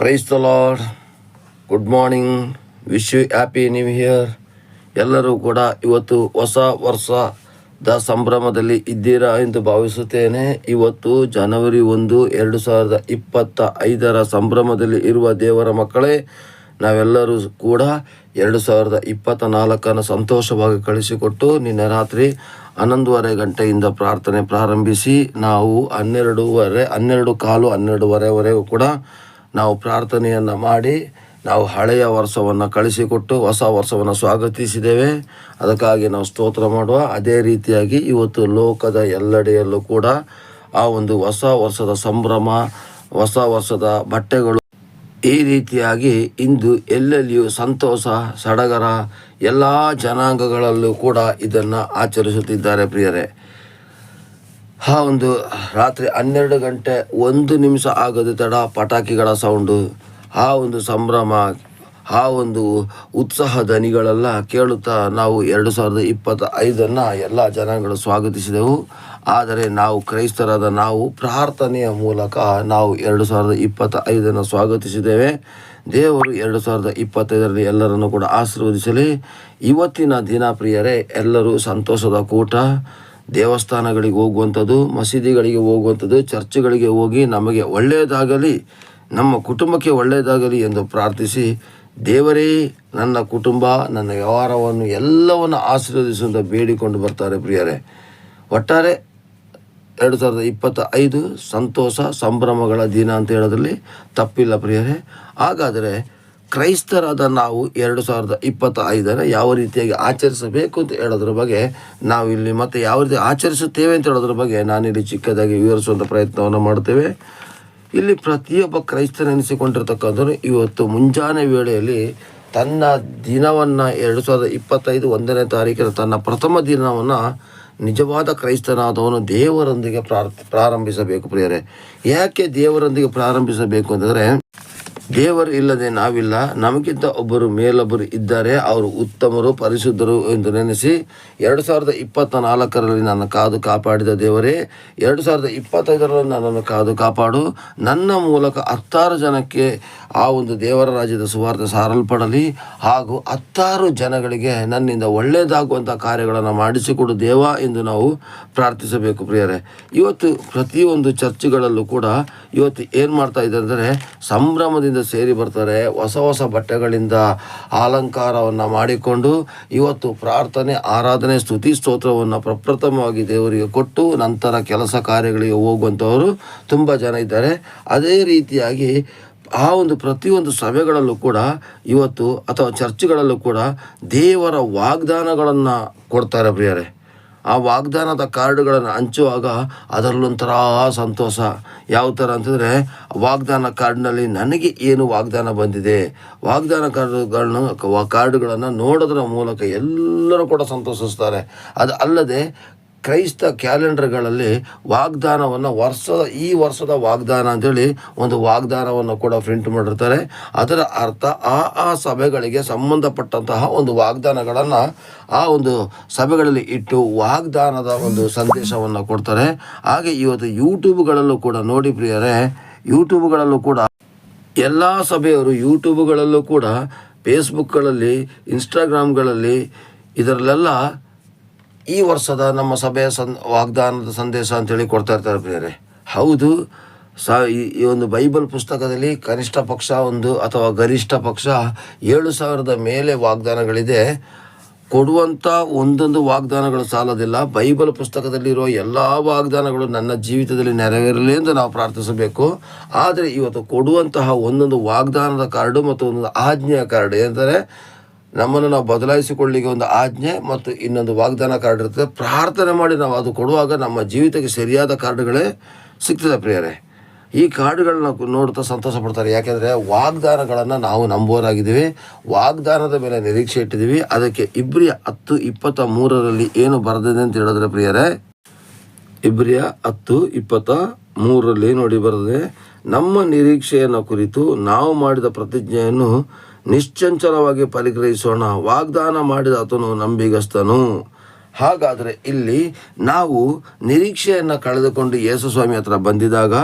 Praise the lord good morning wish you happy new year ಎಲ್ಲರೂ ಕೂಡ ಇವತ್ತು ಹೊಸ ವರ್ಷದ ಸಂಭ್ರಮದಲ್ಲಿ ಇದ್ದೀರಾ ಎಂದು ಭಾವಿಸುತ್ತೇನೆ. ಇವತ್ತು ಜನವರಿ ಒಂದು, ಎರಡು ಸಾವಿರದ ಇಪ್ಪತ್ತ ಐದರ ಸಂಭ್ರಮದಲ್ಲಿ ಇರುವ ದೇವರ ಮಕ್ಕಳೇ, ನಾವೆಲ್ಲರೂ ಕೂಡ ಎರಡು ಸಾವಿರದ ಇಪ್ಪತ್ತ ನಾಲ್ಕನ್ನು ಸಂತೋಷವಾಗಿ ಕಳಿಸಿಕೊಟ್ಟು ನಿನ್ನೆ ರಾತ್ರಿ ಹನ್ನೊಂದುವರೆ ಗಂಟೆಯಿಂದ ಪ್ರಾರ್ಥನೆ ಪ್ರಾರಂಭಿಸಿ, ನಾವು ಹನ್ನೆರಡೂವರೆ, ಹನ್ನೆರಡು ಕಾಲು ಹನ್ನೆರಡುವರೆವರೆಗೂ ಕೂಡ ನಾವು ಪ್ರಾರ್ಥನೆಯನ್ನು ಮಾಡಿ ನಾವು ಹಳೆಯ ವರ್ಷವನ್ನು ಕಳಿಸಿಕೊಟ್ಟು ಹೊಸ ವರ್ಷವನ್ನು ಸ್ವಾಗತಿಸಿದ್ದೇವೆ. ಅದಕ್ಕಾಗಿ ನಾವು ಸ್ತೋತ್ರ ಮಾಡುವ. ಅದೇ ರೀತಿಯಾಗಿ ಇವತ್ತು ಲೋಕದ ಎಲ್ಲೆಡೆಯಲ್ಲೂ ಕೂಡ ಆ ಒಂದು ಹೊಸ ವರ್ಷದ ಸಂಭ್ರಮ, ಹೊಸ ವರ್ಷದ ಬಟ್ಟೆಗಳು ಈ ರೀತಿಯಾಗಿ ಇಂದು ಎಲ್ಲೆಲ್ಲಿಯೂ ಸಂತೋಷ, ಸಡಗರ ಎಲ್ಲ ಜನಾಂಗಗಳಲ್ಲೂ ಕೂಡ ಇದನ್ನು ಆಚರಿಸುತ್ತಿದ್ದಾರೆ ಪ್ರಿಯರೇ. ಆ ಒಂದು ರಾತ್ರಿ ಹನ್ನೆರಡು ಗಂಟೆ ಒಂದು ನಿಮಿಷ ಆಗದ ತಡ ಪಟಾಕಿಗಳ ಸೌಂಡು. ಆ ಒಂದು ಸಂಭ್ರಮ, ಆ ಒಂದು ಉತ್ಸಾಹ ದನಿಗಳೆಲ್ಲ ಕೇಳುತ್ತಾ ನಾವು ಎರಡು ಸಾವಿರದ ಇಪ್ಪತ್ತ ಐದನ್ನು ಎಲ್ಲ ಜನಗಳು ಸ್ವಾಗತಿಸಿದೆವು. ಆದರೆ ನಾವು ಕ್ರೈಸ್ತರಾದ ನಾವು ಪ್ರಾರ್ಥನೆಯ ಮೂಲಕ ನಾವು ಎರಡು ಸಾವಿರದ ಇಪ್ಪತ್ತ ಐದನ್ನು ಸ್ವಾಗತಿಸಿದ್ದೇವೆ. ದೇವರು ಎರಡು ಸಾವಿರದ ಇಪ್ಪತ್ತೈದರಲ್ಲಿ ಎಲ್ಲರನ್ನು ಕೂಡ ಆಶೀರ್ವದಿಸಲಿ. ಇವತ್ತಿನ ದಿನ ಪ್ರಿಯರೇ, ಎಲ್ಲರೂ ಸಂತೋಷದ ಕೂಟ. ದೇವಸ್ಥಾನಗಳಿಗೆ ಹೋಗುವಂಥದ್ದು, ಮಸೀದಿಗಳಿಗೆ ಹೋಗುವಂಥದ್ದು, ಚರ್ಚ್ಗಳಿಗೆ ಹೋಗಿ ನಮಗೆ ಒಳ್ಳೆಯದಾಗಲಿ, ನಮ್ಮ ಕುಟುಂಬಕ್ಕೆ ಒಳ್ಳೆಯದಾಗಲಿ ಎಂದು ಪ್ರಾರ್ಥಿಸಿ, ದೇವರೇ, ನನ್ನ ಕುಟುಂಬ, ನನ್ನ ವ್ಯವಹಾರವನ್ನು ಎಲ್ಲವನ್ನು ಆಶೀರ್ವದಿಸುವಂತ ಬೇಡಿಕೊಂಡು ಬರ್ತಾರೆ ಪ್ರಿಯರೇ. ಒಟ್ಟಾರೆ ಎರಡು ಸಾವಿರದ ಇಪ್ಪತ್ತ ಐದು ಸಂತೋಷ, ಸಂಭ್ರಮಗಳ ದಿನ ಅಂತ ಹೇಳೋದ್ರಲ್ಲಿ ತಪ್ಪಿಲ್ಲ ಪ್ರಿಯರೇ. ಹಾಗಾದರೆ ಕ್ರೈಸ್ತರಾದ ನಾವು ಎರಡು ಸಾವಿರದ ಇಪ್ಪತ್ತ ಐದರ ಯಾವ ರೀತಿಯಾಗಿ ಆಚರಿಸಬೇಕು ಅಂತ ಹೇಳೋದ್ರ ಬಗ್ಗೆ ನಾವು ಇಲ್ಲಿ ಮತ್ತೆ ಯಾವ ರೀತಿ ಆಚರಿಸುತ್ತೇವೆ ಅಂತ ಹೇಳೋದ್ರ ಬಗ್ಗೆ ನಾನಿಲ್ಲಿ ಚಿಕ್ಕದಾಗಿ ವಿವರಿಸುವಂಥ ಪ್ರಯತ್ನವನ್ನು ಮಾಡ್ತೇವೆ ಇಲ್ಲಿ ಪ್ರತಿಯೊಬ್ಬ ಕ್ರೈಸ್ತನೆನಿಸಿಕೊಂಡಿರ್ತಕ್ಕಂಥವ್ರು ಇವತ್ತು ಮುಂಜಾನೆ ವೇಳೆಯಲ್ಲಿ ತನ್ನ ದಿನವನ್ನು ಎರಡು ಸಾವಿರದ ಇಪ್ಪತ್ತೈದು ಒಂದನೇ ತಾರೀಕಿನ ತನ್ನ ಪ್ರಥಮ ದಿನವನ್ನು ನಿಜವಾದ ಕ್ರೈಸ್ತನಾದವನು ದೇವರೊಂದಿಗೆ ಪ್ರಾರ್, ಪ್ರಾರಂಭಿಸಬೇಕು ಪ್ರಿಯರೇ. ಯಾಕೆ ದೇವರೊಂದಿಗೆ ಪ್ರಾರಂಭಿಸಬೇಕು ಅಂತಂದರೆ ದೇವರು ಇಲ್ಲದೆ ನಾವಿಲ್ಲ. ನಮಗಿಂತ ಒಬ್ಬರು ಮೇಲೊಬ್ಬರು ಇದ್ದಾರೆ. ಅವರು ಉತ್ತಮರು, ಪರಿಶುದ್ಧರು ಎಂದು ನೆನೆಸಿ ಎರಡು ಸಾವಿರದ ಇಪ್ಪತ್ತ ನಾಲ್ಕರಲ್ಲಿ ನನ್ನ ಕಾದು ಕಾಪಾಡಿದ ದೇವರೇ, ಎರಡು ಸಾವಿರದ ಇಪ್ಪತ್ತೈದರಲ್ಲಿ ನನ್ನನ್ನು ಕಾದು ಕಾಪಾಡು. ನನ್ನ ಮೂಲಕ ಹತ್ತಾರು ಜನಕ್ಕೆ ಆ ಒಂದು ದೇವರ ರಾಜ್ಯದ ಸುವಾರ್ಥ ಸಾರಲ್ಪಡಲಿ. ಹಾಗೂ ಹತ್ತಾರು ಜನಗಳಿಗೆ ನನ್ನಿಂದ ಒಳ್ಳೆಯದಾಗುವಂಥ ಕಾರ್ಯಗಳನ್ನು ಮಾಡಿಸಿಕೊಡು ದೇವ ಎಂದು ನಾವು ಪ್ರಾರ್ಥಿಸಬೇಕು ಪ್ರಿಯರೇ. ಇವತ್ತು ಪ್ರತಿಯೊಂದು ಚರ್ಚ್ಗಳಲ್ಲೂ ಕೂಡ ಇವತ್ತು ಏನು ಮಾಡ್ತಾ ಇದ್ದಾರೆ ಅಂದರೆ ಸಂಭ್ರಮದಿಂದ ಸೇರಿ ಬರ್ತಾರೆ, ಹೊಸ ಹೊಸ ಬಟ್ಟೆಗಳಿಂದ ಅಲಂಕಾರವನ್ನು ಮಾಡಿಕೊಂಡು ಇವತ್ತು ಪ್ರಾರ್ಥನೆ, ಆರಾಧನೆ, ಸ್ತುತಿ, ಸ್ತೋತ್ರವನ್ನು ಪ್ರಪ್ರಥಮವಾಗಿ ದೇವರಿಗೆ ಕೊಟ್ಟು ನಂತರ ಕೆಲಸ ಕಾರ್ಯಗಳಿಗೆ ಹೋಗುವಂಥವರು ತುಂಬ ಜನ ಇದ್ದಾರೆ. ಅದೇ ರೀತಿಯಾಗಿ ಆ ಒಂದು ಪ್ರತಿಯೊಂದು ಸಭೆಗಳಲ್ಲೂ ಕೂಡ ಇವತ್ತು ಅಥವಾ ಚರ್ಚ್ಗಳಲ್ಲೂ ಕೂಡ ದೇವರ ವಾಗ್ದಾನಗಳನ್ನು ಕೊಡ್ತಾರೆ ಪ್ರಿಯರೇ. ಆ ವಾಗ್ದಾನದ ಕಾರ್ಡ್ಗಳನ್ನು ಹಂಚುವಾಗ ಅದರಲ್ಲೊಂಥರ ಸಂತೋಷ. ಯಾವ ಥರ ಅಂತಂದರೆ, ವಾಗ್ದಾನ ಕಾರ್ಡ್ನಲ್ಲಿ ನನಗೆ ಏನು ವಾಗ್ದಾನ ಬಂದಿದೆ? ವಾಗ್ದಾನ ಕಾರ್ಡ್ಗಳನ್ನು ಕಾರ್ಡ್ಗಳನ್ನು ನೋಡೋದ್ರ ಮೂಲಕ ಎಲ್ಲರೂ ಕೂಡ ಸಂತೋಷಿಸ್ತಾರೆ. ಅದು ಅಲ್ಲದೆ ಕ್ರೈಸ್ತ ಕ್ಯಾಲೆಂಡರ್ಗಳಲ್ಲಿ ವಾಗ್ದಾನವನ್ನು ವರ್ಷದ, ಈ ವರ್ಷದ ವಾಗ್ದಾನ ಅಂತೇಳಿ ಒಂದು ವಾಗ್ದಾನವನ್ನು ಕೂಡ ಪ್ರಿಂಟ್ ಮಾಡಿರ್ತಾರೆ. ಅದರ ಅರ್ಥ ಆ ಆ ಸಭೆಗಳಿಗೆ ಸಂಬಂಧಪಟ್ಟಂತಹ ಒಂದು ವಾಗ್ದಾನಗಳನ್ನು ಆ ಒಂದು ಸಭೆಗಳಲ್ಲಿ ಇಟ್ಟು ವಾಗ್ದಾನದ ಒಂದು ಸಂದೇಶವನ್ನು ಕೊಡ್ತಾರೆ. ಹಾಗೆ ಇವತ್ತು ಯೂಟ್ಯೂಬ್ಗಳಲ್ಲೂ ಕೂಡ ನೋಡಿ ಪ್ರಿಯರೇ, ಯೂಟ್ಯೂಬ್ಗಳಲ್ಲೂ ಕೂಡ ಎಲ್ಲ ಸಭೆಯವರು ಯೂಟ್ಯೂಬ್ಗಳಲ್ಲೂ ಕೂಡ ಫೇಸ್ಬುಕ್ಗಳಲ್ಲಿ, ಇನ್ಸ್ಟಾಗ್ರಾಮ್ಗಳಲ್ಲಿ ಇದರಲ್ಲೆಲ್ಲ ಈ ವರ್ಷದ ನಮ್ಮ ಸಭೆಯ ಸನ್, ವಾಗ್ದಾನದ ಸಂದೇಶ ಅಂತೇಳಿ ಕೊಡ್ತಾ ಇರ್ತಾರೆ ಪ್ರಿಯರೇ. ಹೌದು, ಸ, ಈ ಒಂದು ಬೈಬಲ್ ಪುಸ್ತಕದಲ್ಲಿ ಕನಿಷ್ಠ ಪಕ್ಷ ಒಂದು ಅಥವಾ ಗರಿಷ್ಠ ಪಕ್ಷ ಏಳು ಸಾವಿರದ ಮೇಲೆ ವಾಗ್ದಾನಗಳಿದೆ. ಕೊಡುವಂಥ ಒಂದೊಂದು ವಾಗ್ದಾನಗಳು ಸಾಲೋದಿಲ್ಲ. ಬೈಬಲ್ ಪುಸ್ತಕದಲ್ಲಿರೋ ಎಲ್ಲ ವಾಗ್ದಾನಗಳು ನನ್ನ ಜೀವಿತದಲ್ಲಿ ನೆರವೇರಲಿ ಎಂದು ನಾವು ಪ್ರಾರ್ಥಿಸಬೇಕು. ಆದರೆ ಇವತ್ತು ಕೊಡುವಂತಹ ಒಂದೊಂದು ವಾಗ್ದಾನದ ಕಾರ್ಡು ಮತ್ತು ಒಂದೊಂದು ಆಜ್ಞೆಯ ಕಾರ್ಡ್ ಏನಂದರೆ ನಮ್ಮನ್ನು ನಾವು ಬದಲಾಯಿಸಿಕೊಳ್ಳಿಕ್ಕೆ ಒಂದು ಆಜ್ಞೆ ಮತ್ತು ಇನ್ನೊಂದು ವಾಗ್ದಾನ ಕಾರ್ಡ್ ಇರ್ತದೆ. ಪ್ರಾರ್ಥನೆ ಮಾಡಿ ನಾವು ಅದು ಕೊಡುವಾಗ ನಮ್ಮ ಜೀವಿತಕ್ಕೆ ಸರಿಯಾದ ಕಾರ್ಡ್ಗಳೇ ಸಿಗ್ತದೆ ಪ್ರಿಯರೇ. ಈ ಕಾರ್ಡ್ಗಳನ್ನ ನೋಡ್ತಾ ಸಂತೋಷ ಪಡ್ತಾರೆ. ಯಾಕೆಂದರೆ ವಾಗ್ದಾನಗಳನ್ನು ನಾವು ನಂಬೋರಾಗಿದ್ದೀವಿ ವಾಗ್ದಾನದ ಮೇಲೆ ನಿರೀಕ್ಷೆ ಇಟ್ಟಿದ್ದೀವಿ. ಅದಕ್ಕೆ ಇಬ್ರಿಯ ಹತ್ತು ಇಪ್ಪತ್ತ ಮೂರರಲ್ಲಿ ಏನು ಬರೆದಿದೆ ಅಂತ ಹೇಳಿದ್ರೆ ಪ್ರಿಯರೇ, ಇಬ್ರಿಯ ಹತ್ತು ಇಪ್ಪತ್ತ ಮೂರರಲ್ಲಿ ನೋಡಿ ಬರೆದಿದೆ. ನಮ್ಮ ನಿರೀಕ್ಷೆಯನ್ನು ಕುರಿತು ನಾವು ಮಾಡಿದ ಪ್ರತಿಜ್ಞೆಯನ್ನು ನಿಶ್ಚಂಚಲವಾಗಿ ಪರಿಗ್ರಹಿಸೋಣ. ವಾಗ್ದಾನ ಮಾಡಿದ ಆತನು ನಂಬಿಗಸ್ತನು. ಹಾಗಾದರೆ ಇಲ್ಲಿ ನಾವು ನಿರೀಕ್ಷೆಯನ್ನು ಕಳೆದುಕೊಂಡು ಯೇಸು ಸ್ವಾಮಿ ಹತ್ರ ಬಂದಿದಾಗ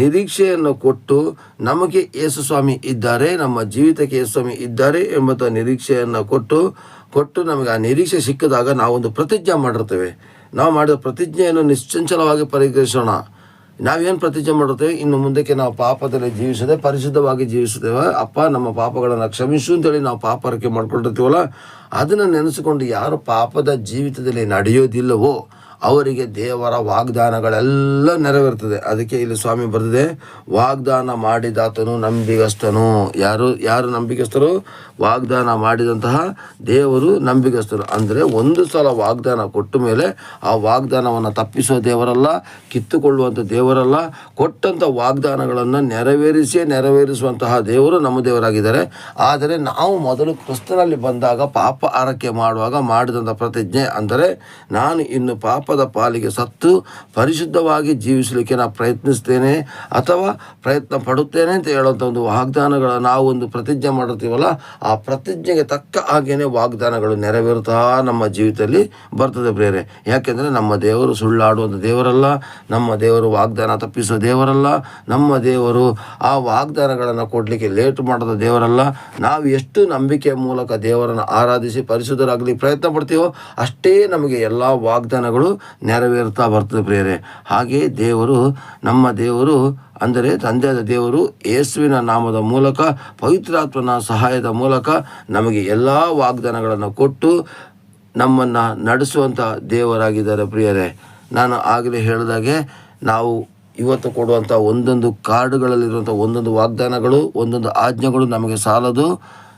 ನಿರೀಕ್ಷೆಯನ್ನು ಕೊಟ್ಟು ನಮಗೆ ಯೇಸು ಸ್ವಾಮಿ ಇದ್ದಾರೆ, ನಮ್ಮ ಜೀವಿತಕ್ಕೆ ಯೇಸು ಸ್ವಾಮಿ ಇದ್ದಾರೆ ಎಂಬಂಥ ನಿರೀಕ್ಷೆಯನ್ನು ಕೊಟ್ಟು ಕೊಟ್ಟು ನಮಗೆ ಆ ನಿರೀಕ್ಷೆ ಸಿಕ್ಕಿದಾಗ ನಾವೊಂದು ಪ್ರತಿಜ್ಞೆ ಮಾಡಿರ್ತೇವೆ. ನಾವು ಮಾಡಿದ ಪ್ರತಿಜ್ಞೆಯನ್ನು ನಿಶ್ಚಂಚಲವಾಗಿ ಪರಿಗಣಿಸೋಣ ನಾವೇನು ಪ್ರತಿಜ್ಞೆ ಮಾಡುತ್ತೇವೆ ಇನ್ನು ಮುಂದಕ್ಕೆ ನಾವು ಪಾಪದಲ್ಲಿ ಜೀವಿಸದೆ, ಪರಿಶುದ್ಧವಾಗಿ ಜೀವಿಸುತ್ತೇವೆ. ಅಪ್ಪ, ನಮ್ಮ ಪಾಪಗಳನ್ನು ಕ್ಷಮಿಸು ಅಂತೇಳಿ ನಾವು ಪಾಪರಕ್ಕೆ ಮಾಡ್ಕೊಂಡಿರ್ತೀವಲ್ಲ, ಅದನ್ನು ನೆನೆಸಿಕೊಂಡು ಯಾರು ಪಾಪದ ಜೀವಿತದಲ್ಲಿ ನಡೆಯೋದಿಲ್ಲವೋ ಅವರಿಗೆ ದೇವರ ವಾಗ್ದಾನಗಳೆಲ್ಲ ನೆರವೇರ್ತದೆ. ಅದಕ್ಕೆ ಇಲ್ಲಿ ಸ್ವಾಮಿ ಬರೆದಿದೆ, ವಾಗ್ದಾನ ಮಾಡಿದಾತನು ನಂಬಿಗಸ್ತನು. ಯಾರು ಯಾರು ನಂಬಿಗಸ್ತರು? ವಾಗ್ದಾನ ಮಾಡಿದಂತಹ ದೇವರು ನಂಬಿಗಸ್ತರು. ಅಂದರೆ ಒಂದು ಸಲ ವಾಗ್ದಾನ ಕೊಟ್ಟ ಮೇಲೆ ಆ ವಾಗ್ದಾನವನ್ನು ತಪ್ಪಿಸೋ ದೇವರಲ್ಲ ಕಿತ್ತುಕೊಳ್ಳುವಂಥ ದೇವರಲ್ಲ ಕೊಟ್ಟಂಥ ವಾಗ್ದಾನಗಳನ್ನು ನೆರವೇರಿಸಿಯೇ ನೆರವೇರಿಸುವಂತಹ ದೇವರು ನಮ್ಮ ದೇವರಾಗಿದ್ದಾರೆ. ಆದರೆ ನಾವು ಮೊದಲು ಕ್ರಿಸ್ತನಲ್ಲಿ ಬಂದಾಗ ಪಾಪ ಆರಕ್ಕೆ ಮಾಡುವಾಗ ಮಾಡಿದಂಥ ಪ್ರತಿಜ್ಞೆ ಅಂದರೆ, ನಾನು ಇನ್ನು ಪಾಪದ ಪಾಲಿಗೆ ಸತ್ತು ಪರಿಶುದ್ಧವಾಗಿ ಜೀವಿಸಲಿಕ್ಕೆ ನಾನು ಪ್ರಯತ್ನಿಸ್ತೇನೆ ಅಥವಾ ಪ್ರಯತ್ನ ಪಡುತ್ತೇನೆ ಅಂತ ಹೇಳುವಂಥ ಒಂದು ವಾಗ್ದಾನಗಳ ನಾವು ಒಂದು ಪ್ರತಿಜ್ಞೆ ಮಾಡಿರ್ತೀವಲ್ಲ, ಆ ಪ್ರತಿಜ್ಞೆಗೆ ತಕ್ಕ ಹಾಗೇನೆ ವಾಗ್ದಾನಗಳು ನೆರವೇರುತ್ತಾ ನಮ್ಮ ಜೀವಿತದಲ್ಲಿ ಬರ್ತದೆ ಬೇರೆ ಯಾಕೆಂದರೆ ನಮ್ಮ ದೇವರು ಸುಳ್ಳಾಡುವಂಥ ದೇವರಲ್ಲ, ನಮ್ಮ ದೇವರು ವಾಗ್ದಾನ ತಪ್ಪಿಸೋ ದೇವರಲ್ಲ, ನಮ್ಮ ದೇವರು ಆ ವಾಗ್ದಾನಗಳನ್ನು ಕೊಡಲಿಕ್ಕೆ ಲೇಟ್ ಮಾಡೋದ ದೇವರಲ್ಲ. ನಾವು ಎಷ್ಟು ನಂಬಿಕೆಯ ಮೂಲಕ ದೇವರನ್ನು ಆರಾಧಿಸಿ ಪರಿಶುದ್ಧರಾಗಲಿ ಪ್ರಯತ್ನ ಪಡ್ತೀವೋ ಅಷ್ಟೇ ನಮಗೆ ಎಲ್ಲ ವಾಗ್ದಾನಗಳು ನೆರವೇರುತ್ತಾ ಬರ್ತದೆ ಪ್ರಿಯರೇ. ಹಾಗೆಯೇ ದೇವರು, ನಮ್ಮ ದೇವರು, ಅಂದರೆ ತಂದೆಯಾದ ದೇವರು ಯೇಸುವಿನ ನಾಮದ ಮೂಲಕ, ಪವಿತ್ರಾತ್ಮನ ಸಹಾಯದ ಮೂಲಕ ನಮಗೆ ಎಲ್ಲ ವಾಗ್ದಾನಗಳನ್ನು ಕೊಟ್ಟು ನಮ್ಮನ್ನು ನಡೆಸುವಂಥ ದೇವರಾಗಿದ್ದಾರೆ ಪ್ರಿಯರೇ. ನಾನು ಆಗಲೇ ಹೇಳಿದಾಗೆ ನಾವು ಇವತ್ತು ಕೊಡುವಂಥ ಒಂದೊಂದು ಕಾರ್ಡ್ಗಳಲ್ಲಿರುವಂಥ ಒಂದೊಂದು ವಾಗ್ದಾನಗಳು, ಒಂದೊಂದು ಆಜ್ಞೆಗಳು ನಮಗೆ ಸಾಲದು.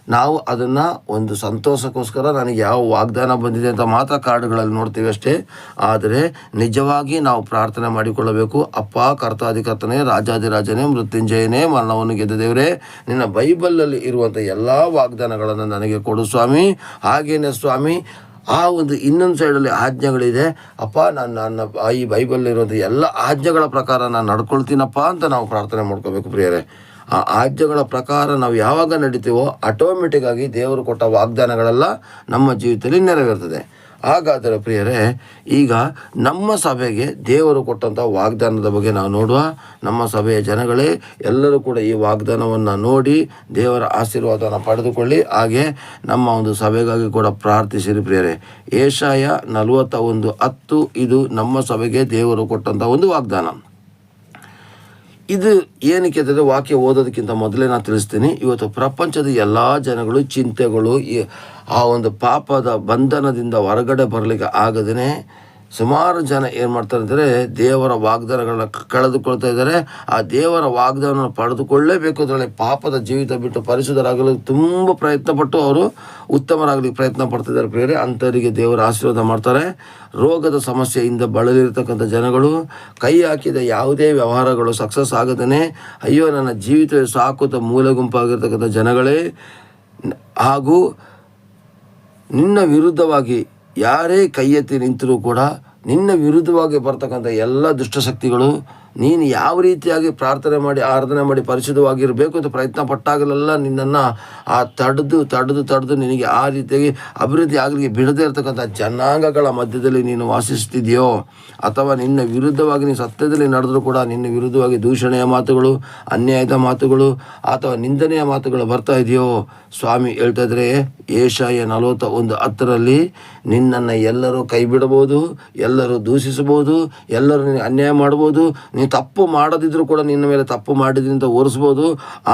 ನಾವು ಅದನ್ನು ಒಂದು ಸಂತೋಷಕ್ಕೋಸ್ಕರ ನನಗೆ ಯಾವ ವಾಗ್ದಾನ ಬಂದಿದೆ ಅಂತ ಮಾತ್ರ ಕಾರ್ಡ್ಗಳಲ್ಲಿ ನೋಡ್ತೀವಿ ಅಷ್ಟೇ. ಆದರೆ ನಿಜವಾಗಿ ನಾವು ಪ್ರಾರ್ಥನೆ ಮಾಡಿಕೊಳ್ಳಬೇಕು. ಅಪ್ಪ ಕರ್ತಾಧಿಕರ್ತನೇ ರಾಜಾದಿರಾಜನೇ ಮೃತ್ಯುಂಜಯನೇ, ಮರಣವನ್ನು ಗೆದ್ದ ದೇವರೇ, ನಿನ್ನ ಬೈಬಲಲ್ಲಿ ಇರುವಂಥ ಎಲ್ಲ ವಾಗ್ದಾನಗಳನ್ನು ನನಗೆ ಕೊಡು ಸ್ವಾಮಿ. ಹಾಗೇನೆ ಸ್ವಾಮಿ, ಆ ಒಂದು ಇನ್ನೊಂದು ಸೈಡಲ್ಲಿ ಆಜ್ಞೆಗಳಿದೆ. ಅಪ್ಪ, ನಾನು ನನ್ನ ಈ ಬೈಬಲ್ಲಿರುವಂಥ ಎಲ್ಲ ಆಜ್ಞೆಗಳ ಪ್ರಕಾರ ನಾನು ನಡ್ಕೊಳ್ತೀನಪ್ಪ ಅಂತ ನಾವು ಪ್ರಾರ್ಥನೆ ಮಾಡ್ಕೋಬೇಕು ಪ್ರಿಯರೇ. ಆ ಆಜ್ಞೆಗಳ ಪ್ರಕಾರ ನಾವು ಯಾವಾಗ ನಡೀತೀವೋ ಆಟೋಮೆಟಿಕ್ ಆಗಿ ದೇವರು ಕೊಟ್ಟ ವಾಗ್ದಾನಗಳೆಲ್ಲ ನಮ್ಮ ಜೀವಿತದಲ್ಲಿ ನೆರವೇರ್ತದೆ. ಹಾಗಾದರೆ ಪ್ರಿಯರೇ, ಈಗ ನಮ್ಮ ಸಭೆಗೆ ದೇವರು ಕೊಟ್ಟಂಥ ವಾಗ್ದಾನದ ಬಗ್ಗೆ ನಾವು ನೋಡುವ. ನಮ್ಮ ಸಭೆಯ ಜನಗಳೇ, ಎಲ್ಲರೂ ಕೂಡ ಈ ವಾಗ್ದಾನವನ್ನು ನೋಡಿ ದೇವರ ಆಶೀರ್ವಾದವನ್ನು ಪಡೆದುಕೊಳ್ಳಿ. ಹಾಗೆ ನಮ್ಮ ಒಂದು ಸಭೆಗಾಗಿ ಕೂಡ ಪ್ರಾರ್ಥಿಸಿರಿ ಪ್ರಿಯರೇ. ಏಷಾಯ ನಲವತ್ತ ಒಂದು ಹತ್ತು, ಇದು ನಮ್ಮ ಸಭೆಗೆ ದೇವರು ಕೊಟ್ಟಂಥ ಒಂದು ವಾಗ್ದಾನ. ಇದು ಏನಕ್ಕೆ ಅಂತಂದರೆ ವಾಕ್ಯ ಓದೋದಕ್ಕಿಂತ ಮೊದಲೇ ನಾನು ತಿಳಿಸ್ತೀನಿ. ಇವತ್ತು ಪ್ರಪಂಚದ ಎಲ್ಲ ಜನಗಳು ಚಿಂತೆಗಳು ಆ ಒಂದು ಪಾಪದ ಬಂಧನದಿಂದ ಹೊರಗಡೆ ಬರಲಿಕ್ಕೆ ಆಗದೇ ಸುಮಾರು ಜನ ಏನು ಮಾಡ್ತಾರೆ ಅಂದರೆ ದೇವರ ವಾಗ್ದಾನಗಳನ್ನ ಕಳೆದುಕೊಳ್ತಾ ಇದ್ದಾರೆ. ಆ ದೇವರ ವಾಗ್ದಾನ ಪಡೆದುಕೊಳ್ಳೇಬೇಕು ಅದರಲ್ಲಿ ಪಾಪದ ಜೀವಿತ ಬಿಟ್ಟು ಪರಿಶುದ್ಧರಾಗಲು ತುಂಬ ಪ್ರಯತ್ನ ಪಟ್ಟು ಅವರು ಉತ್ತಮರಾಗಲಿಕ್ಕೆ ಪ್ರಯತ್ನ ಪಡ್ತಿದ್ದಾರೆ ಪ್ರಿಯರೇ. ಅಂಥವರಿಗೆ ದೇವರ ಆಶೀರ್ವಾದ ಮಾಡ್ತಾರೆ. ರೋಗದ ಸಮಸ್ಯೆಯಿಂದ ಬಳಲಿರ್ತಕ್ಕಂಥ ಜನಗಳು, ಕೈ ಹಾಕಿದ ಯಾವುದೇ ವ್ಯವಹಾರಗಳು ಸಕ್ಸಸ್ ಆಗದೇ ಅಯ್ಯೋ ನನ್ನ ಜೀವಿತ ಸಾಕುತ್ತ ಮೂಲ ಗುಂಪಾಗಿರ್ತಕ್ಕಂಥ ಜನಗಳೇ ಹಾಗೂ ನಿನ್ನ ವಿರುದ್ಧವಾಗಿ ಯಾರೇ ಕೈ ಎತ್ತಿ ನಿಂತರೂ ಕೂಡ ನಿನ್ನ ವಿರುದ್ಧವಾಗಿ ಬರ್ತಕ್ಕಂಥ ಎಲ್ಲ ದುಷ್ಟಶಕ್ತಿಗಳು ನೀನು ಯಾವ ರೀತಿಯಾಗಿ ಪ್ರಾರ್ಥನೆ ಮಾಡಿ, ಆರಾಧನೆ ಮಾಡಿ ಪರಿಶುದ್ಧವಾಗಿರಬೇಕು ಅಂತ ಪ್ರಯತ್ನ ಪಟ್ಟಾಗಲೆಲ್ಲ ನಿನ್ನನ್ನು ಆ ತಡೆದು ತಡೆದು ತಡೆದು ನಿನಗೆ ಆ ರೀತಿಯಾಗಿ ಅಭಿವೃದ್ಧಿ ಆಗಲಿಕ್ಕೆ ಬಿಡದೇ ಇರತಕ್ಕಂಥ ಜನಾಂಗಗಳ ಮಧ್ಯದಲ್ಲಿ ನೀನು ವಾಸಿಸ್ತಿದೆಯೋ ಅಥವಾ ನಿನ್ನ ವಿರುದ್ಧವಾಗಿ ನೀನು ಸತ್ಯದಲ್ಲಿ ನಡೆದರೂ ಕೂಡ ನಿನ್ನ ವಿರುದ್ಧವಾಗಿ ದೂಷಣೆಯ ಮಾತುಗಳು, ಅನ್ಯಾಯದ ಮಾತುಗಳು, ಅಥವಾ ನಿಂದನೆಯ ಮಾತುಗಳು ಬರ್ತಾ ಇದೆಯೋ, ಸ್ವಾಮಿ ಹೇಳ್ತಾಯಿದ್ರೆ ಏಷಾಯ ನಲವತ್ತ ಒಂದು ಹತ್ತರಲ್ಲಿ ನಿನ್ನನ್ನು ಎಲ್ಲರೂ ಕೈ ಬಿಡಬಹುದು ಎಲ್ಲರೂ ದೂಷಿಸಬಹುದು, ಎಲ್ಲರೂ ಅನ್ಯಾಯ ಮಾಡ್ಬೋದು ನೀನು ತಪ್ಪು ಮಾಡದಿದ್ದರೂ ಕೂಡ ನಿನ್ನ ಮೇಲೆ ತಪ್ಪು ಮಾಡಿದ್ರಿ ಒರೆಸ್ಬೋದು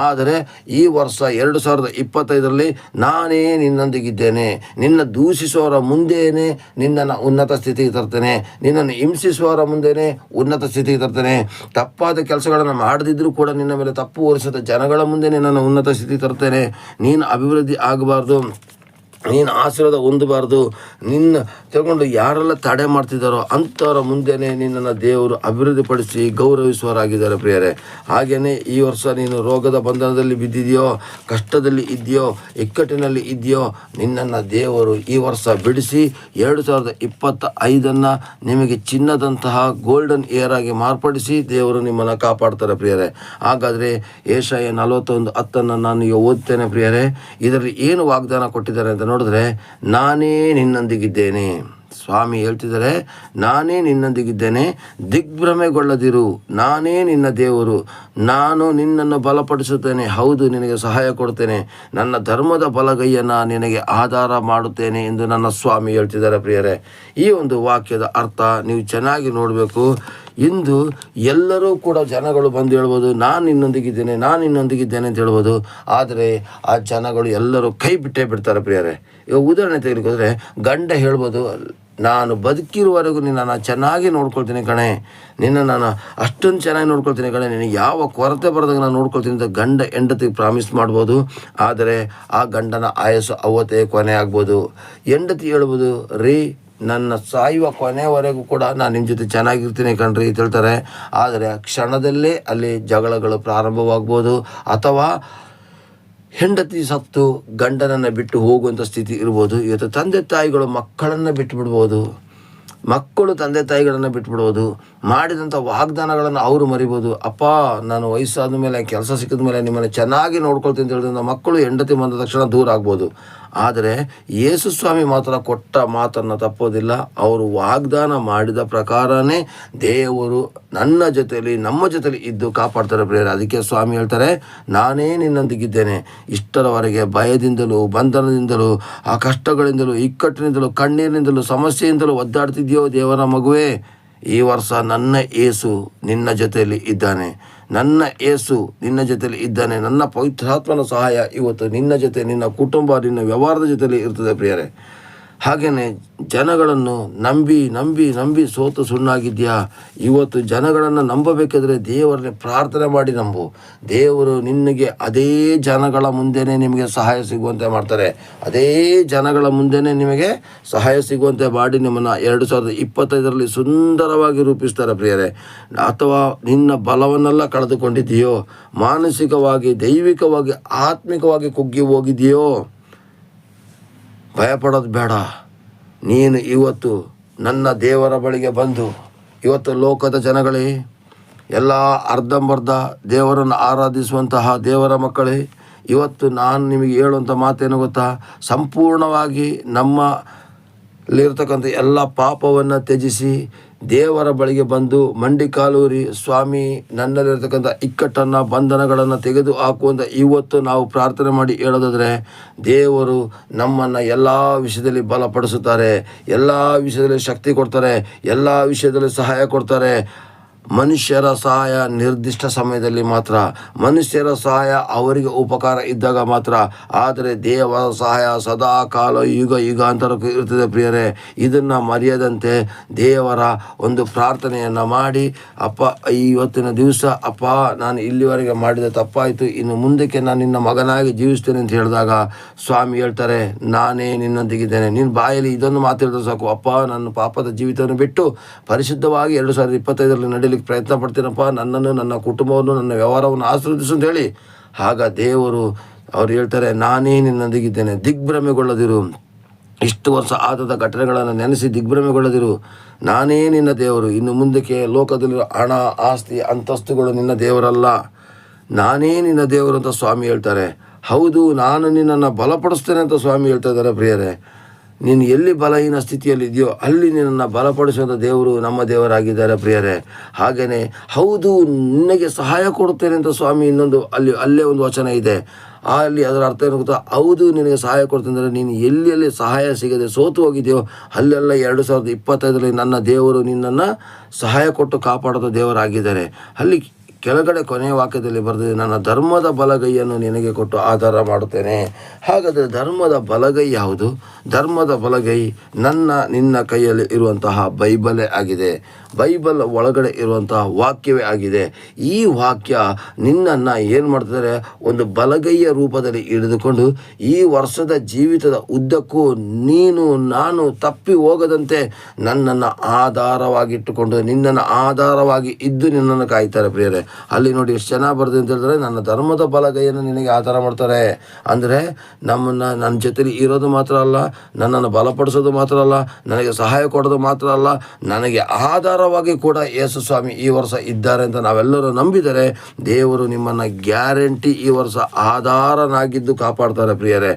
ಆದರೆ ಈ ವರ್ಷ ಎರಡು ಸಾವಿರದ ಇಪ್ಪತ್ತೈದರಲ್ಲಿ ನಾನೇ ನಿನ್ನೊಂದಿಗಿದ್ದೇನೆ. ನಿನ್ನ ದೂಷಿಸುವವರ ಮುಂದೆಯೇ ನಿನ್ನನ್ನು ಉನ್ನತ ಸ್ಥಿತಿಗೆ ತರ್ತೇನೆ. ನಿನ್ನನ್ನು ಹಿಂಸಿಸುವವರ ಮುಂದೆಯೇ ಉನ್ನತ ಸ್ಥಿತಿಗೆ ತರ್ತೇನೆ. ತಪ್ಪಾದ ಕೆಲಸಗಳನ್ನು ಮಾಡದಿದ್ದರೂ ಕೂಡ ನಿನ್ನ ಮೇಲೆ ತಪ್ಪು ಒರೆಸಿದ ಜನಗಳ ಮುಂದೆ ನಿನ್ನನ್ನು ಉನ್ನತ ಸ್ಥಿತಿಗೆ ತರ್ತೇನೆ. ನೀನು ಅಭಿವೃದ್ಧಿ ಆಗಬಾರ್ದು. ನೀನು ಆಶೀರ್ವಾದ ಹೊಂದಬಾರ್ದು. ನಿನ್ನ ತಗೊಂಡು ಯಾರೆಲ್ಲ ತಡೆ ಮಾಡ್ತಿದ್ದಾರೋ ಅಂಥವರ ಮುಂದೆನೇ ನಿನ್ನನ್ನು ದೇವರು ಅಭಿವೃದ್ಧಿಪಡಿಸಿ ಗೌರವಿಸುವರಾಗಿದ್ದಾರೆ ಪ್ರಿಯರೇ. ಹಾಗೆಯೇ ಈ ವರ್ಷ ನೀನು ರೋಗದ ಬಂಧನದಲ್ಲಿ ಬಿದ್ದಿದೆಯೋ, ಕಷ್ಟದಲ್ಲಿ ಇದೆಯೋ, ಇಕ್ಕಟ್ಟಿನಲ್ಲಿ ಇದೆಯೋ, ನಿನ್ನನ್ನು ದೇವರು ಈ ವರ್ಷ ಬಿಡಿಸಿ ಎರಡು ಸಾವಿರದ ಇಪ್ಪತ್ತ ಐದನ್ನು ನಿಮಗೆ ಚಿನ್ನದಂತಹ ಗೋಲ್ಡನ್ ಇಯರ್ ಆಗಿ ಮಾರ್ಪಡಿಸಿ ದೇವರು ನಿಮ್ಮನ್ನು ಕಾಪಾಡ್ತಾರೆ ಪ್ರಿಯರೇ. ಹಾಗಾದರೆ ಏಷಾಯ ನಲವತ್ತೊಂದು ಹತ್ತನ್ನು ನಾನು ಈಗ ಓದ್ತೇನೆ ಪ್ರಿಯರೇ. ಇದರಲ್ಲಿ ಏನು ವಾಗ್ದಾನ ಕೊಟ್ಟಿದ್ದಾರೆ ಅಂತ ನೋಡಿದ್ರೆ ನಾನೇ ನಿನ್ನೊಂದಿಗಿದ್ದೇನೆ. ಸ್ವಾಮಿ ಹೇಳ್ತಿದ್ದಾರೆ, ನಾನೇ ನಿನ್ನೊಂದಿಗಿದ್ದೇನೆ, ದಿಗ್ಭ್ರಮೆಗೊಳ್ಳದಿರು, ನಾನೇ ನಿನ್ನ ದೇವರು, ನಾನು ನಿನ್ನನ್ನು ಬಲಪಡಿಸುತ್ತೇನೆ, ಹೌದು, ನಿನಗೆ ಸಹಾಯ ಕೊಡ್ತೇನೆ ನನ್ನ ಧರ್ಮದ ಬಲಗೈಯನ್ನು ನಿನಗೆ ಆಧಾರ ಮಾಡುತ್ತೇನೆ ಎಂದು ನನ್ನ ಸ್ವಾಮಿ ಹೇಳ್ತಿದ್ದಾರೆ ಪ್ರಿಯರೇ. ಈ ಒಂದು ವಾಕ್ಯದ ಅರ್ಥ ನೀವು ಚೆನ್ನಾಗಿ ನೋಡಬೇಕು. ಇಂದು ಎಲ್ಲರೂ ಕೂಡ ಜನಗಳು ಬಂದು ಹೇಳ್ಬೋದು, ನಾನು ನಿನ್ನೊಂದಿಗಿದ್ದೇನೆ ನಾನು ಇನ್ನೊಂದಿಗಿದ್ದೇನೆ ಅಂತ ಹೇಳ್ಬೋದು. ಆದರೆ ಆ ಜನಗಳು ಎಲ್ಲರೂ ಕೈ ಬಿಟ್ಟೇ ಬಿಡ್ತಾರೆ ಪ್ರಿಯರೇ. ಈಗ ಉದಾಹರಣೆ ತೆಗೆದುಕೊಂಡ್ರೆ, ಗಂಡ ಹೇಳ್ಬೋದು, ನಾನು ಬದುಕಿರುವವರೆಗೂ ನಿನ್ನನ್ನು ಚೆನ್ನಾಗಿ ನೋಡ್ಕೊಳ್ತೀನಿ ಕಣೆ. ನಿನ್ನ ನಾನು ಅಷ್ಟೊಂದು ಚೆನ್ನಾಗಿ ನೋಡ್ಕೊಳ್ತೀನಿ ಕಣೆ. ನಿನಗೆ ಯಾವ ಕೊರತೆ ಬರದಾಗ ನಾನು ನೋಡ್ಕೊಳ್ತೀನಿ ಅಂತ ಗಂಡ ಹೆಂಡತಿಗೆ ಪ್ರಾಮಿಸ್ ಮಾಡ್ಬೋದು. ಆದರೆ ಆ ಗಂಡನ ಆಯಸ್ಸು ಅವತ್ತೇ ಕೊನೆ ಆಗ್ಬೋದು. ಹೆಂಡತಿ ಹೇಳ್ಬೋದು, ರೀ ನನ್ನ ಸಾಯುವ ಕೊನೆಯವರೆಗೂ ಕೂಡ ನಾನು ನಿಮ್ಮ ಜೊತೆ ಚೆನ್ನಾಗಿರ್ತೀನಿ ಕಣ್ರಿ ಹೇಳ್ತಾರೆ. ಆದರೆ ಕ್ಷಣದಲ್ಲೇ ಅಲ್ಲಿ ಜಗಳಗಳು ಪ್ರಾರಂಭವಾಗ್ಬೋದು ಅಥವಾ ಹೆಂಡತಿ ಸತ್ತು ಗಂಡನನ್ನು ಬಿಟ್ಟು ಹೋಗುವಂಥ ಸ್ಥಿತಿ ಇರ್ಬೋದು. ಇವತ್ತು ತಂದೆ ತಾಯಿಗಳು ಮಕ್ಕಳನ್ನು ಬಿಟ್ಟು ಬಿಡ್ಬೋದು ಮಕ್ಕಳು ತಂದೆ ತಾಯಿಗಳನ್ನು ಬಿಟ್ಬಿಡ್ಬೋದು. ಮಾಡಿದಂಥ ವಾಗ್ದಾನಗಳನ್ನು ಅವರು ಮರಿಬೋದು. ಅಪ್ಪ, ನಾನು ವಯಸ್ಸಾದ ಮೇಲೆ ಕೆಲಸ ಸಿಕ್ಕಿದ ಮೇಲೆ ನಿಮ್ಮನ್ನು ಚೆನ್ನಾಗಿ ನೋಡ್ಕೊಳ್ತೀನಿ ಅಂತ ಹೇಳಿದ್ರಿಂದ ಮಕ್ಕಳು ಹೆಂಡತಿ ಬಂದ ತಕ್ಷಣ ದೂರ ಆಗ್ಬೋದು. ಆದರೆ ಯೇಸು ಸ್ವಾಮಿ ಮಾತ್ರ ಕೊಟ್ಟ ಮಾತನ್ನು ತಪ್ಪೋದಿಲ್ಲ. ಅವರು ವಾಗ್ದಾನ ಮಾಡಿದ ಪ್ರಕಾರನೇ ದೇವರು ನನ್ನ ಜೊತೆಯಲ್ಲಿ ನಮ್ಮ ಜೊತೆಯಲ್ಲಿ ಇದ್ದು ಕಾಪಾಡ್ತಾರೆ ಪ್ರೇರ ಅದಕ್ಕೆ ಸ್ವಾಮಿ ಹೇಳ್ತಾರೆ, ನಾನೇ ನಿನ್ನೊಂದಿಗಿದ್ದೇನೆ. ಇಷ್ಟರವರೆಗೆ ಭಯದಿಂದಲೂ, ಬಂಧನದಿಂದಲೂ, ಆ ಕಷ್ಟಗಳಿಂದಲೂ ಇಕ್ಕಟ್ಟಿನಿಂದಲೂ, ಕಣ್ಣೀರಿನಿಂದಲೂ, ಸಮಸ್ಯೆಯಿಂದಲೂ ಒದ್ದಾಡ್ತಿದ್ಯೋ ದೇವರ ಮಗುವೇ, ಈ ವರ್ಷ ನನ್ನ ಏಸು ನಿನ್ನ ಜೊತೆಯಲ್ಲಿ ಇದ್ದಾನೆ. ನನ್ನ ಏಸು ನಿನ್ನ ಜೊತೆಯಲ್ಲಿ ಇದ್ದಾನೆ. ನನ್ನ ಪವಿತ್ರಾತ್ಮನ ಸಹಾಯ ಇವತ್ತು ನಿನ್ನ ಜೊತೆ, ನಿನ್ನ ಕುಟುಂಬ, ನಿನ್ನ ವ್ಯವಹಾರದ ಜೊತೆಯಲ್ಲಿ ಇರ್ತದೆ ಪ್ರಿಯರೇ. ಹಾಗೆಯೇ ಜನಗಳನ್ನು ನಂಬಿ ನಂಬಿ ನಂಬಿ ಸೋತು ಸುಣ್ಣಾಗಿದೆಯಾ ಇವತ್ತು ಜನಗಳನ್ನು ನಂಬಬೇಕಾದರೆ ದೇವರನ್ನೇ ಪ್ರಾರ್ಥನೆ ಮಾಡಿ ನಂಬು. ದೇವರು ನಿನಗೆ ಅದೇ ಜನಗಳ ಮುಂದೆನೇ ನಿಮಗೆ ಸಹಾಯ ಸಿಗುವಂತೆ ಮಾಡ್ತಾರೆ. ಅದೇ ಜನಗಳ ಮುಂದೆನೇ ನಿಮಗೆ ಸಹಾಯ ಸಿಗುವಂತೆ ಮಾಡಿ ನಿಮ್ಮನ್ನು ಎರಡು ಸಾವಿರದ ಇಪ್ಪತ್ತೈದರಲ್ಲಿ ಸುಂದರವಾಗಿ ರೂಪಿಸ್ತಾರೆ ಪ್ರಿಯರೇ. ಅಥವಾ ನಿನ್ನ ಬಲವನ್ನೆಲ್ಲ ಕಳೆದುಕೊಂಡಿದೆಯೋ ಮಾನಸಿಕವಾಗಿ, ದೈವಿಕವಾಗಿ, ಆತ್ಮಿಕವಾಗಿ ಕುಗ್ಗಿ ಹೋಗಿದೆಯೋ ಭಯಪಡೋದು ಬೇಡ. ನೀನು ಇವತ್ತು ನನ್ನ ದೇವರ ಬಳಿಗೆ ಬಂದು, ಇವತ್ತು ಲೋಕದ ಜನಗಳೇ, ಎಲ್ಲ ಅರ್ಧಂಬರ್ಧ ದೇವರನ್ನು ಆರಾಧಿಸುವಂತಹ ದೇವರ ಮಕ್ಕಳೇ, ಇವತ್ತು ನಾನು ನಿಮಗೆ ಹೇಳುವಂಥ ಮಾತೇನು ಗೊತ್ತಾ? ಸಂಪೂರ್ಣವಾಗಿ ನಮ್ಮಲ್ಲಿರ್ತಕ್ಕಂಥ ಎಲ್ಲ ಪಾಪವನ್ನು ತ್ಯಜಿಸಿ ದೇವರ ಬಳಿಗೆ ಬಂದು ಮಂಡಿ ಕಾಲೂರಿ ಸ್ವಾಮಿ ನನ್ನಲ್ಲಿರ್ತಕ್ಕಂಥ ಇಕ್ಕಟ್ಟನ್ನು ಬಂಧನಗಳನ್ನು ತೆಗೆದು ಹಾಕುವಂಥ ಇವತ್ತು ನಾವು ಪ್ರಾರ್ಥನೆ ಮಾಡಿ ಹೇಳೋದಾದರೆ, ದೇವರು ನಮ್ಮನ್ನು ಎಲ್ಲ ವಿಷಯದಲ್ಲಿ ಬಲಪಡಿಸುತ್ತಾರೆ, ಎಲ್ಲ ವಿಷಯದಲ್ಲಿ ಶಕ್ತಿ ಕೊಡ್ತಾರೆ, ಎಲ್ಲ ವಿಷಯದಲ್ಲಿ ಸಹಾಯ ಕೊಡ್ತಾರೆ. ಮನುಷ್ಯರ ಸಹಾಯ ನಿರ್ದಿಷ್ಟ ಸಮಯದಲ್ಲಿ ಮಾತ್ರ, ಮನುಷ್ಯರ ಸಹಾಯ ಅವರಿಗೆ ಉಪಕಾರ ಇದ್ದಾಗ ಮಾತ್ರ. ಆದರೆ ದೇವರ ಸಹಾಯ ಸದಾ ಕಾಲ ಯುಗ ಯುಗಾಂತರಕ್ಕೂ ಇರ್ತದೆ ಪ್ರಿಯರೇ. ಇದನ್ನು ಮರೆಯದಂತೆ ದೇವರ ಒಂದು ಪ್ರಾರ್ಥನೆಯನ್ನು ಮಾಡಿ, ಅಪ್ಪ ಇವತ್ತಿನ ದಿವಸ, ಅಪ್ಪ, ನಾನು ಇಲ್ಲಿವರೆಗೆ ಮಾಡಿದ ತಪ್ಪಾಯಿತು. ಇನ್ನು ಮುಂದಕ್ಕೆ ನಾನು ನಿನ್ನ ಮಗನಾಗಿ ಜೀವಿಸ್ತೇನೆ ಅಂತ ಹೇಳಿದಾಗ ಸ್ವಾಮಿ ಹೇಳ್ತಾರೆ, ನಾನೇ ನಿನ್ನೊಂದಿಗಿದ್ದೇನೆ. ನಿನ್ನ ಬಾಯಲ್ಲಿ ಇದೊಂದು ಮಾತಾಡಿದ್ರೆ ಸಾಕು. ಅಪ್ಪ, ನನ್ನ ಪಾಪದ ಜೀವಿತವನ್ನು ಬಿಟ್ಟು ಪರಿಶುದ್ಧವಾಗಿ ಎರಡು ಸಾವಿರದ ಇಪ್ಪತ್ತೈದರಲ್ಲಿ ನಡೀಲಿಕ್ಕೆ ಪ್ರಯತ್ನ ಪಡ್ತೀನಪ್ಪ. ನನ್ನನ್ನು, ನನ್ನ ಕುಟುಂಬವನ್ನು, ನನ್ನ ವ್ಯವಹಾರವನ್ನು ಆಶೀರ್ವದಿಸು ಅಂತ ಹೇಳಿ. ಆಗ ದೇವರು ಅವ್ರು ಹೇಳ್ತಾರೆ, ನಾನೇ ನಿನ್ನೊಂದಿಗಿದ್ದೇನೆ. ದಿಗ್ಭ್ರಮೆಗೊಳ್ಳದಿರು. ಇಷ್ಟು ವರ್ಷ ಆದದ ಘಟನೆಗಳನ್ನು ನೆನೆಸಿ ದಿಗ್ಭ್ರಮೆಗೊಳ್ಳದಿರು. ನಾನೇ ನಿನ್ನ ದೇವರು. ಇನ್ನು ಮುಂದಕ್ಕೆ ಲೋಕದಲ್ಲಿರೋ ಹಣ, ಆಸ್ತಿ, ಅಂತಸ್ತುಗಳು ನಿನ್ನ ದೇವರಲ್ಲ. ನಾನೇ ನಿನ್ನ ದೇವರು ಅಂತ ಸ್ವಾಮಿ ಹೇಳ್ತಾರೆ. ಹೌದು, ನಾನು ನಿನ್ನನ್ನು ಬಲಪಡಿಸ್ತೇನೆ ಅಂತ ಸ್ವಾಮಿ ಹೇಳ್ತಾ ಇದ್ದಾರೆ ಪ್ರಿಯರೇ. ನೀನು ಎಲ್ಲಿ ಬಲಹೀನ ಸ್ಥಿತಿಯಲ್ಲಿದೆಯೋ ಅಲ್ಲಿ ನಿನ್ನನ್ನು ಬಲಪಡಿಸುವಂಥ ದೇವರು ನಮ್ಮ ದೇವರಾಗಿದ್ದಾರೆ ಪ್ರಿಯರೇ. ಹಾಗೆಯೇ ಹೌದು, ನಿನಗೆ ಸಹಾಯ ಕೊಡುತ್ತೇನೆ ಅಂತ ಸ್ವಾಮಿ ಇನ್ನೊಂದು ಅಲ್ಲಿ, ಅಲ್ಲೇ ಒಂದು ವಚನ ಇದೆ. ಅಲ್ಲಿ ಅದರ ಅರ್ಥ ಏನು ಗೊತ್ತಾ? ಹೌದು, ನಿನಗೆ ಸಹಾಯ ಕೊಡ್ತೇನೆ ಅಂದರೆ ನೀನು ಎಲ್ಲಿ ಸಹಾಯ ಸಿಗದೆ ಸೋತು ಹೋಗಿದೆಯೋ ಅಲ್ಲೆಲ್ಲ ಎರಡು ಸಾವಿರದ ಇಪ್ಪತ್ತೈದರಲ್ಲಿ ನನ್ನ ದೇವರು ನಿನ್ನನ್ನು ಸಹಾಯ ಕೊಟ್ಟು ಕಾಪಾಡೋದು ದೇವರಾಗಿದ್ದಾರೆ. ಅಲ್ಲಿ ಕೆಳಗಡೆ ಕೊನೆಯ ವಾಕ್ಯದಲ್ಲಿ ಬರೆದಿದೆ, ನನ್ನ ಧರ್ಮದ ಬಲಗೈಯನ್ನು ನಿನಗೆ ಕೊಟ್ಟು ಆಧಾರ ಮಾಡುತ್ತೇನೆ. ಹಾಗಾದರೆ ಧರ್ಮದ ಬಲಗೈ ಯಾವುದು? ಧರ್ಮದ ಬಲಗೈ ನನ್ನ, ನಿನ್ನ ಕೈಯಲ್ಲಿ ಇರುವಂತಹ ಬೈಬಲೆ ಆಗಿದೆ. ಬೈಬಲ್ ಒಳಗಡೆ ಇರುವಂತಹ ವಾಕ್ಯವೇ ಆಗಿದೆ. ಈ ವಾಕ್ಯ ನಿನ್ನನ್ನು ಏನು ಮಾಡ್ತಾರೆ ಒಂದು ಬಲಗೈಯ ರೂಪದಲ್ಲಿ ಹಿಡಿದುಕೊಂಡು ಈ ವರ್ಷದ ಜೀವಿತದ ಉದ್ದಕ್ಕೂ ನೀನು ನಾನು ತಪ್ಪಿ ಹೋಗದಂತೆ ನನ್ನನ್ನು ಆಧಾರವಾಗಿಟ್ಟುಕೊಂಡು, ನಿನ್ನನ್ನು ಆಧಾರವಾಗಿ ಇದ್ದು ನಿನ್ನನ್ನು ಕಾಯ್ತಾರೆ ಪ್ರಿಯರೇ. ಅಲ್ಲಿ ನೋಡಿ ಎಷ್ಟು ಚೆನ್ನಾಗಿ ಬರ್ತದೆ ಅಂತ ಹೇಳಿದ್ರೆ, ನನ್ನ ಧರ್ಮದ ಬಲಗೈಯನ್ನು ನಿನಗೆ ಆಧಾರ ಮಾಡ್ತಾರೆ. ಅಂದರೆ ನಮ್ಮನ್ನು ನನ್ನ ಜೊತೆಲಿ ಇರೋದು ಮಾತ್ರ ಅಲ್ಲ, ನನ್ನನ್ನು ಬಲಪಡಿಸೋದು ಮಾತ್ರ ಅಲ್ಲ, ನನಗೆ ಸಹಾಯ ಕೊಡೋದು ಮಾತ್ರ ಅಲ್ಲ, ನನಗೆ ಆಧಾರವಾಗಿ ಕೂಡ ಯೇಸು ಸ್ವಾಮಿ ಈ ವರ್ಷ ಇದ್ದಾರೆ ಅಂತ ನಾವೆಲ್ಲರೂ ನಂಬಿದರೆ ದೇವರು ನಿಮ್ಮನ್ನು ಗ್ಯಾರಂಟಿ ಈ ವರ್ಷ ಆಧಾರನಾಗಿದ್ದು ಕಾಪಾಡ್ತಾರೆ ಪ್ರಿಯರೇ.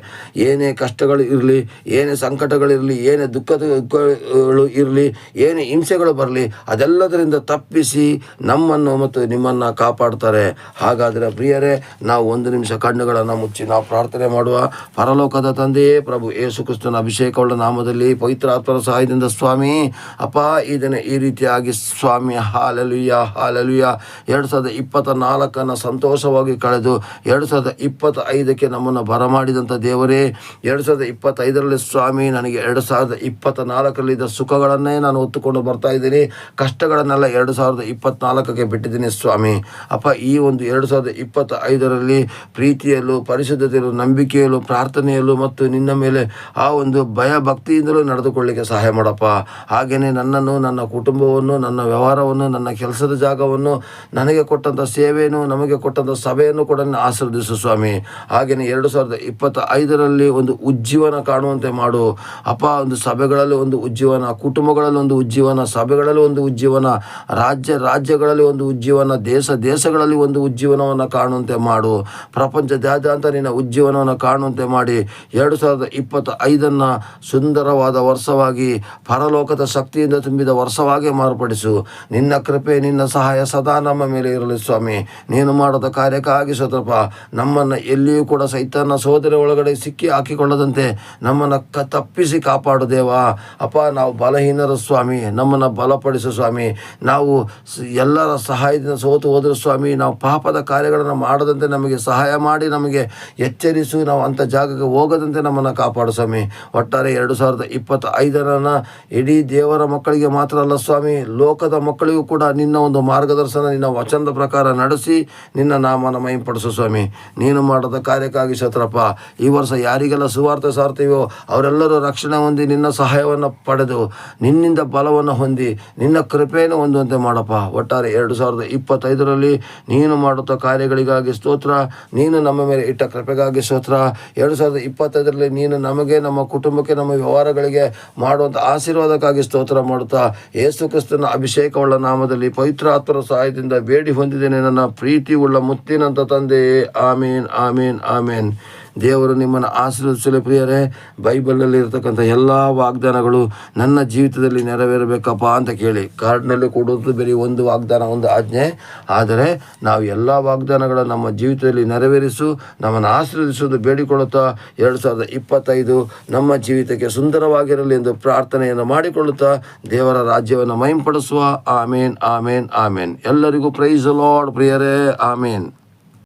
ಏನೇ ಕಷ್ಟಗಳು ಇರಲಿ, ಏನೇ ಸಂಕಟಗಳಿರಲಿ ಏನೇ ದುಃಖಗಳು ಇರಲಿ, ಏನೇ ಹಿಂಸೆಗಳು ಬರಲಿ, ಅದೆಲ್ಲದರಿಂದ ತಪ್ಪಿಸಿ ನಮ್ಮನ್ನು ಮತ್ತು ನಿಮ್ಮನ್ನು ಕಾಪಾಡ್ತಾರೆ. ಹಾಗಾದರೆ ಪ್ರಿಯರೇ, ನಾವು ಒಂದು ನಿಮಿಷ ಕಣ್ಣುಗಳನ್ನು ಮುಚ್ಚಿ ನಾವು ಪ್ರಾರ್ಥನೆ ಮಾಡುವ. ಪರಲೋಕದ ತಂದೆಯೇ ಪ್ರಭು ಯೇಸು ಕ್ರಿಸ್ತನ ಅಭಿಷೇಕವುಳ್ಳ ನಾಮದಲ್ಲಿ ಪವಿತ್ರ ಆತ್ಮರ ಸಹಾಯದಿಂದ ಸ್ವಾಮಿ, ಅಪ್ಪ, ಈ ದಿನ ರೀತಿಯಾಗಿ ಸ್ವಾಮಿ, ಹಾಲಲುಯ್ಯ ಹಾಲಲುಯ್ಯ. ಎರಡು ಸಾವಿರದ ಇಪ್ಪತ್ತ ನಾಲ್ಕನ್ನು ಸಂತೋಷವಾಗಿ ಕಳೆದು ಎರಡು ಸಾವಿರದ ಇಪ್ಪತ್ತ ಐದಕ್ಕೆ ನಮ್ಮನ್ನು ಬರಮಾಡಿದಂಥ ದೇವರೇ, ಎರಡು ಸಾವಿರದ ಇಪ್ಪತ್ತೈದರಲ್ಲಿ ಸ್ವಾಮಿ, ನನಗೆ ಎರಡು ಸಾವಿರದ ಇಪ್ಪತ್ತ ನಾಲ್ಕರಲ್ಲಿದ್ದ ಸುಖಗಳನ್ನೇ ನಾನು ಹೊತ್ತುಕೊಂಡು ಬರ್ತಾ ಇದ್ದೀನಿ. ಕಷ್ಟಗಳನ್ನೆಲ್ಲ ಎರಡು ಸಾವಿರದ ಇಪ್ಪತ್ನಾಲ್ಕಕ್ಕೆ ಬಿಟ್ಟಿದ್ದೀನಿ ಸ್ವಾಮಿ. ಅಪ್ಪ, ಈ ಒಂದು ಎರಡು ಸಾವಿರದ ಇಪ್ಪತ್ತ ಐದರಲ್ಲಿ ಪ್ರೀತಿಯಲ್ಲೂ, ಪರಿಶುದ್ಧತೆಯಲ್ಲೂ, ನಂಬಿಕೆಯಲ್ಲೂ, ಪ್ರಾರ್ಥನೆಯಲ್ಲೂ ಮತ್ತು ನಿನ್ನ ಮೇಲೆ ಆ ಒಂದು ಭಯ ಭಕ್ತಿಯಿಂದಲೂ ನಡೆದುಕೊಳ್ಳಿಕ್ಕೆ ಸಹಾಯ ಮಾಡಪ್ಪ. ಹಾಗೆಯೇ ನನ್ನನ್ನು, ನನ್ನ ಕುಟುಂಬವನ್ನು ನನ್ನ ವ್ಯವಹಾರವನ್ನು, ನನ್ನ ಕೆಲಸದ ಜಾಗವನ್ನು, ನನಗೆ ಕೊಟ್ಟಂಥ ಸೇವೆಯನ್ನು, ನಮಗೆ ಕೊಟ್ಟಂಥ ಸಭೆಯನ್ನು ಕೂಡ ಆಶೀರ್ವದಿಸು ಸ್ವಾಮಿ. ಹಾಗೆಯೇ ಎರಡು ಸಾವಿರದ ಇಪ್ಪತ್ತ ಐದರಲ್ಲಿ ಒಂದು ಉಜ್ಜೀವನ ಕಾಣುವಂತೆ ಮಾಡು. ಅಪ್ಪ, ಒಂದು ಸಭೆಗಳಲ್ಲಿ ಒಂದು ಉಜ್ಜೀವನ, ಕುಟುಂಬಗಳಲ್ಲಿ ಒಂದು ಉಜ್ಜೀವನ, ಸಭೆಗಳಲ್ಲಿ ಒಂದು ಉಜ್ಜೀವನ, ರಾಜ್ಯ ರಾಜ್ಯಗಳಲ್ಲಿ ಒಂದು ಉಜ್ಜೀವನ, ದೇಶ ದೇಶಗಳಲ್ಲಿ ಒಂದು ಉಜ್ಜೀವನವನ್ನು ಕಾಣುವಂತೆ ಮಾಡು. ಪ್ರಪಂಚದಾದ್ಯಂತ ನಿನ್ನ ಉಜ್ಜೀವನವನ್ನು ಕಾಣುವಂತೆ ಮಾಡಿ. ಎರಡು ಸಾವಿರದ ಇಪ್ಪತ್ತ ಐದನ್ನು ಸುಂದರವಾದ ವರ್ಷವಾಗಿ, ಪರಲೋಕದ ಶಕ್ತಿಯಿಂದ ತುಂಬಿದ ವರ್ಷವಾಗಿ ಮಾರ್ಪಡಿಸು ನಿನ್ನ ಕೃಪೆ, ನಿನ್ನ ಸಹಾಯ ಸದಾ ನಮ್ಮ ಮೇಲೆ ಇರಲಿ ಸ್ವಾಮಿ. ನೀನು ಮಾಡದ ಕಾರ್ಯಕ್ಕಾಗಿ ಸ್ವತಪ್ಪ ನಮ್ಮನ್ನು ಎಲ್ಲಿಯೂ ಕೂಡ ಸೈತನ ಸೋದರ ಒಳಗಡೆ ಸಿಕ್ಕಿ ಹಾಕಿಕೊಳ್ಳದಂತೆ ನಮ್ಮನ್ನು ಕ, ತಪ್ಪಿಸಿ ಕಾಪಾಡು ದೇವ. ಅಪ್ಪ, ನಾವು ಬಲಹೀನರ ಸ್ವಾಮಿ. ನಮ್ಮನ್ನು ಬಲಪಡಿಸು ಸ್ವಾಮಿ. ನಾವು ಎಲ್ಲರ ಸಹಾಯದಿಂದ ಸೋತು ಹೋದರು ಸ್ವಾಮಿ. ನಾವು ಪಾಪದ ಕಾರ್ಯಗಳನ್ನು ಮಾಡದಂತೆ ನಮಗೆ ಸಹಾಯ ಮಾಡಿ, ನಮಗೆ ಎಚ್ಚರಿಸು. ನಾವು ಅಂಥ ಜಾಗಕ್ಕೆ ಹೋಗದಂತೆ ನಮ್ಮನ್ನು ಕಾಪಾಡು ಸ್ವಾಮಿ. ಒಟ್ಟಾರೆ ಎರಡು ಸಾವಿರದ ಇಪ್ಪತ್ತೈದರನ್ನು ಇಡೀ ದೇವರ ಮಕ್ಕಳಿಗೆ ಮಾತ್ರ ಅಲ್ಲ ಸ್ವಾಮಿ. ಲೋಕದ ಮಕ್ಕಳಿಗೂ ಕೂಡ ನಿನ್ನ ಒಂದು ಮಾರ್ಗದರ್ಶನ, ನಿನ್ನ ವಚನದ ಪ್ರಕಾರ ನಡೆಸಿ ನಿನ್ನ ನಾಮನ ಮಹಿಂಪಡಿಸು ಸ್ವಾಮಿ. ನೀನು ಮಾಡದ ಕಾರ್ಯಕ್ಕಾಗಿ ಶತ್ರಪ್ಪ. ಈ ವರ್ಷ ಯಾರಿಗೆಲ್ಲ ಸುವಾರ್ಥ ಸಾರ್ತೀವೋ ಅವರೆಲ್ಲರೂ ರಕ್ಷಣೆ ಹೊಂದಿ ನಿನ್ನ ಸಹಾಯವನ್ನು ಪಡೆದು ನಿನ್ನಿಂದ ಬಲವನ್ನು ಹೊಂದಿ ನಿನ್ನ ಕೃಪೆಯನ್ನು ಹೊಂದುವಂತೆ ಮಾಡಪ್ಪ. ಒಟ್ಟಾರೆ ಎರಡು ಸಾವಿರದ ಇಪ್ಪತ್ತೈದರಲ್ಲಿ ನೀನು ಮಾಡುತ್ತ ಕಾರ್ಯಗಳಿಗಾಗಿ ಸ್ತೋತ್ರ, ನೀನು ನಮ್ಮ ಮೇಲೆ ಇಟ್ಟ ಕೃಪೆಗಾಗಿ ಸ್ತೋತ್ರ. ಎರಡು ಸಾವಿರದ ಇಪ್ಪತ್ತೈದರಲ್ಲಿ ನೀನು ನಮಗೆ, ನಮ್ಮ ಕುಟುಂಬಕ್ಕೆ, ನಮ್ಮ ವ್ಯವಹಾರಗಳಿಗೆ ಮಾಡುವಂಥ ಆಶೀರ್ವಾದಕ್ಕಾಗಿ ಸ್ತೋತ್ರ ಮಾಡುತ್ತಾ, ಯೇಸು ಕ್ರಿಸ್ತನ ಅಭಿಷೇಕವುಳ್ಳ ನಾಮದಲ್ಲಿ ಪವಿತ್ರಾತ್ಮರ ಸಹಾಯದಿಂದ ಬೇಡಿ ಹೊಂದಿದ್ದೇನೆ. ನನ್ನ ಪ್ರೀತಿ ಉಳ್ಳ ಮುತ್ತಿನಂತ ತಂದೆಯೇ ಆಮೇನ್ ಆಮೇನ್ ಆಮೇನ್. ದೇವರು ನಿಮ್ಮನ್ನು ಆಶೀರ್ವದಿಸಲು ಪ್ರಿಯರೇ. ಬೈಬಲಲ್ಲಿ ಇರತಕ್ಕಂಥ ಎಲ್ಲ ವಾಗ್ದಾನಗಳು ನನ್ನ ಜೀವಿತದಲ್ಲಿ ನೆರವೇರಬೇಕಪ್ಪ ಅಂತ ಕೇಳಿ. ಕಾರ್ಡ್ನಲ್ಲಿ ಕೊಡೋದು ಬರೀ ಒಂದು ವಾಗ್ದಾನ, ಒಂದು ಆಜ್ಞೆ. ಆದರೆ ನಾವು ಎಲ್ಲ ವಾಗ್ದಾನಗಳನ್ನು ನಮ್ಮ ಜೀವಿತದಲ್ಲಿ ನೆರವೇರಿಸು, ನಮ್ಮನ್ನು ಆಶೀರ್ವದಿಸುವುದು ಬೇಡಿಕೊಳ್ಳುತ್ತಾ ಎರಡು ಸಾವಿರದ ಇಪ್ಪತ್ತೈದು ನಮ್ಮ ಜೀವಿತಕ್ಕೆ ಸುಂದರವಾಗಿರಲಿ ಎಂದು ಪ್ರಾರ್ಥನೆಯನ್ನು ಮಾಡಿಕೊಳ್ಳುತ್ತಾ ದೇವರ ರಾಜ್ಯವನ್ನು ಮಹಿಂಪಡಿಸುವ. ಆಮೇನ್ ಆಮೇನ್ ಆಮೇನ್. ಎಲ್ಲರಿಗೂ ಪ್ರೈಸ್ ಲಾರ್ಡ್ ಪ್ರಿಯರೇ. ಆಮೇನ್.